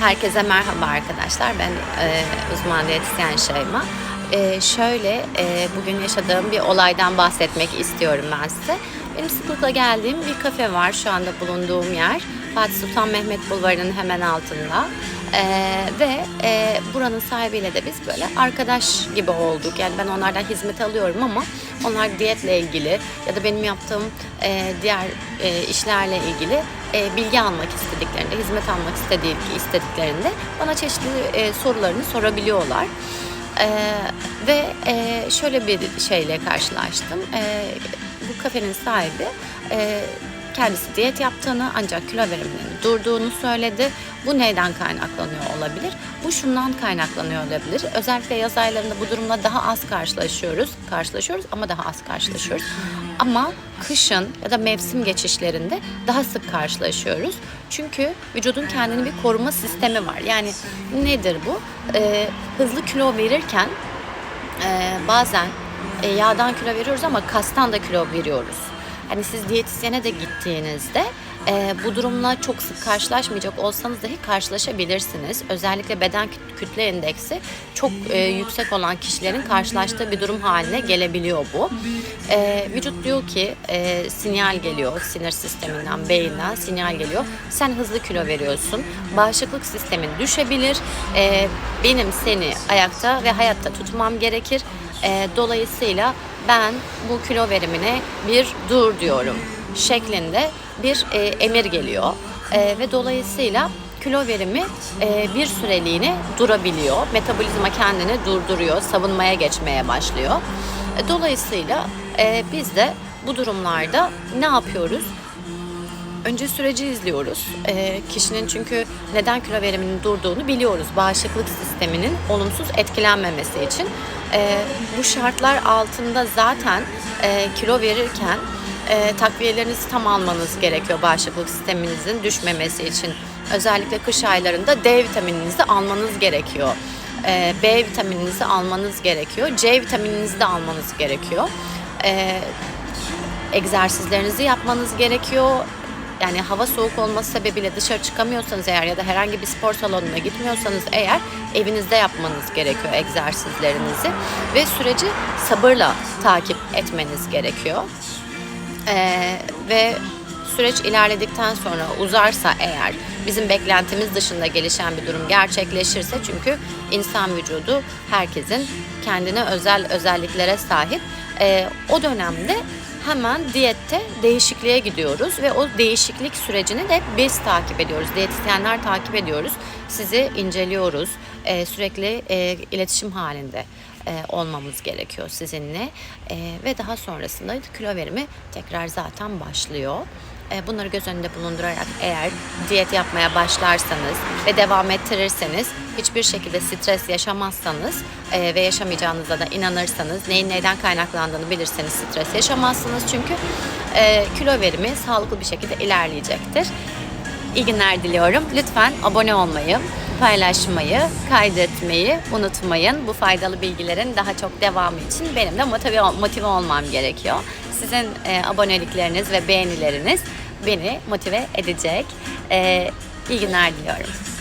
Herkese merhaba arkadaşlar. Ben e, uzman diyetisyen Şeyma. E, şöyle e, bugün yaşadığım bir olaydan bahsetmek istiyorum ben size. Benim sıklıkla geldiğim bir kafe var şu anda bulunduğum yer. Fatih Sultan Mehmet Bulvarı'nın hemen altında. E, ve e, buranın sahibiyle de biz böyle arkadaş gibi olduk. Yani ben onlardan hizmet alıyorum ama onlar diyetle ilgili ya da benim yaptığım e, diğer e, işlerle ilgili e, bilgi almak istediklerinde, hizmet almak istediği, istediklerinde bana çeşitli e, sorularını sorabiliyorlar. E, ve e, şöyle bir şeyle karşılaştım. E, bu kafenin sahibi e, kendisi diyet yaptığını ancak kilo veriminin durduğunu söyledi. Bu neyden kaynaklanıyor olabilir? Bu şundan kaynaklanıyor olabilir. Özellikle yaz aylarında bu durumla daha az karşılaşıyoruz. Karşılaşıyoruz ama daha az karşılaşıyoruz. Ama kışın ya da mevsim geçişlerinde daha sık karşılaşıyoruz. Çünkü vücudun kendini bir koruma sistemi var. Yani nedir bu? Ee, hızlı kilo verirken e, bazen e, yağdan kilo veriyoruz ama kastan da kilo veriyoruz. Hani siz diyetisyene de gittiğinizde e, bu durumla çok sık karşılaşmayacak olsanız dahi karşılaşabilirsiniz. Özellikle beden küt- kütle endeksi çok e, yüksek olan kişilerin karşılaştığı bir durum haline gelebiliyor bu. E, vücut diyor ki e, sinyal geliyor sinir sisteminden, beyinden sinyal geliyor. Sen hızlı kilo veriyorsun. Bağışıklık sistemin düşebilir. E, benim seni ayakta ve hayatta tutmam gerekir. E, dolayısıyla ben bu kilo verimine bir dur diyorum şeklinde bir e, emir geliyor E, ve dolayısıyla kilo verimi e, bir süreliğine durabiliyor. Metabolizma kendini durduruyor, savunmaya geçmeye başlıyor. E, dolayısıyla e, biz de bu durumlarda ne yapıyoruz? Önce süreci izliyoruz. Ee, kişinin çünkü neden kilo veriminin durduğunu biliyoruz. Bağışıklık sisteminin olumsuz etkilenmemesi için. Ee, bu şartlar altında zaten e, kilo verirken e, takviyelerinizi tam almanız gerekiyor bağışıklık sisteminizin düşmemesi için. Özellikle kış aylarında D vitamininizi almanız gerekiyor. Ee, B vitamininizi almanız gerekiyor. C vitamininizi de almanız gerekiyor. Ee, egzersizlerinizi yapmanız gerekiyor. Yani hava soğuk olması sebebiyle dışarı çıkamıyorsanız eğer ya da herhangi bir spor salonuna gitmiyorsanız eğer evinizde yapmanız gerekiyor egzersizlerinizi ve süreci sabırla takip etmeniz gerekiyor. Ee, ve süreç ilerledikten sonra uzarsa eğer bizim beklentimiz dışında gelişen bir durum gerçekleşirse çünkü insan vücudu herkesin kendine özel özelliklere sahip. Ee, o dönemde hemen diyette değişikliğe gidiyoruz ve o değişiklik sürecini de biz takip ediyoruz. Diyetisyenler takip ediyoruz. Sizi inceliyoruz. Ee, sürekli e, iletişim halinde e, olmamız gerekiyor sizinle E, ve daha sonrasında kilo verimi tekrar zaten başlıyor. E, bunları göz önünde bulundurarak eğer diyet yapmaya başlarsanız ve devam ettirirseniz hiçbir şekilde stres yaşamazsanız e, ve yaşamayacağınıza da inanırsanız neyin neyden kaynaklandığını bilirseniz stres yaşamazsınız çünkü e, kilo verimi sağlıklı bir şekilde ilerleyecektir. İyi günler diliyorum. Lütfen abone olmayı, paylaşmayı, kaydetmeyi unutmayın. Bu faydalı bilgilerin daha çok devamı için benim de motive, motive olmam gerekiyor. Sizin e, abonelikleriniz ve beğenileriniz beni motive edecek. E, iyi günler diliyorum.